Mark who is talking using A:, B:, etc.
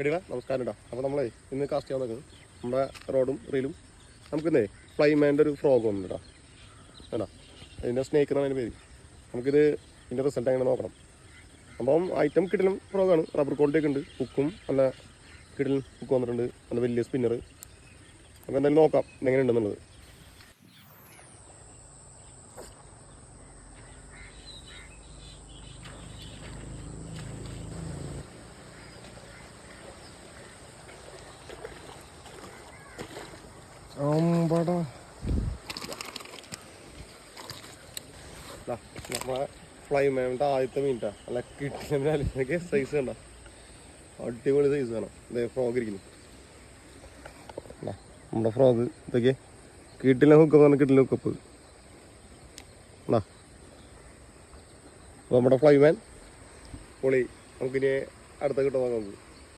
A: കടികള നമസ്കാരം കേട്ടോ അപ്പോൾ നമ്മളെ ഇന്ന് കാസ്റ്റ് ചെയ്യാൻ നോക്കുന്നത് നമ്മുടെ റോഡും റീലും. നമുക്കിന്നേ ഫ്ലൈമാന്റെ ഒരു ഫ്രോഗ് ഒന്നും കേട്ടോ കേട്ടോ അതിന്റെ സ്നേക്ക് എന്നാണ് അതിന്റെ പേര്. നമുക്കിത് ഇതിന്റെ റിസൾട്ട് എങ്ങനെ നോക്കണം? അപ്പം ഐറ്റം കിടലും ഫ്രോഗാണ് റബ്ബർ ക്വാളിറ്റി ഒക്കെ ഉണ്ട്. ഹുക്കും നല്ല കിടലും ഹുക്ക് വന്നിട്ടുണ്ട്. നല്ല വലിയ സ്പിന്നർ നമുക്ക് എന്തായാലും നോക്കാം എങ്ങനെ ഉണ്ടെന്നുള്ളത് ദാ, നമ്മളെ ഫ്ലൈമാന്റെ ആദ്യത്തെ മീന്റാ അല്ല കിട്ടിയ സൈസ് കണ്ട? അടിപൊളി സൈസ് വേണം. ഇതേ ഫ്രോഗ് ഇരിക്കുന്നു. നമ്മുടെ ഫ്രോഗ് ഇതൊക്കെ കിട്ടില്ല ഹുക്കപ്പ് കിട്ടില്ല ഹുക്കപ്പ് നമ്മുടെ ഫ്ലൈമാൻ പൊളി. നമുക്കിനി അടുത്ത കിട്ടുമ്പോൾ നമുക്ക്.